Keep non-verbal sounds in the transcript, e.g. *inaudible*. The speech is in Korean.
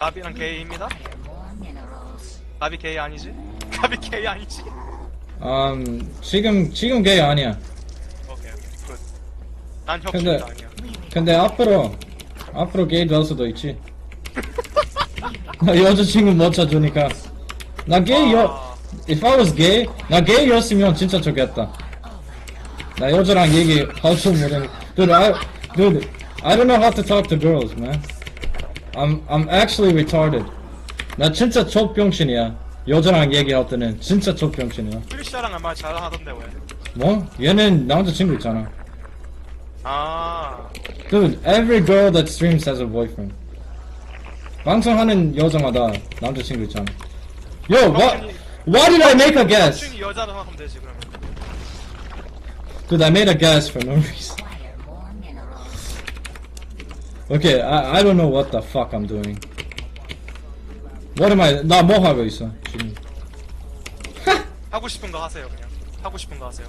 가비는 게이입니다. 가비 게이 아니지? *laughs* 가비 게이 아니지? 음, 지금, 지금 게이 아니야. 오케이, 굿. 난 근데- 혁신도 아니야. 근데 앞으로, 앞으로 게이 될 수도 있지. 나 여자친구 못 찾으니까. 나 게이 여, 아, if I was gay, 나 게이였으면 진짜 좋겠다. 나 여자랑 얘기할 줄 모르는. Dude, I, dude, I don't know how to talk to girls, man. I'm, I'm actually retarded. 나 진짜 족병신이야. 여자랑 얘기할 때는 진짜 족병신이야. 크리스샤랑 말 잘하던데 왜? 뭐? 얘는 남자친구 있잖아. 아, Dude, every girl that streams has a boyfriend. 방송하는 여자마다 남자친구 있잖아. Yo, what? Why did I make a guess? 이 여자로 하면 되지 그러면. Dude, I made a guess for no reason. Okay, I, I don't know what the fuck I'm doing. What am I? 나 뭐 하고 있어 지금? 하고 싶은 거 하세요 그냥. 하고 싶은 거 하세요.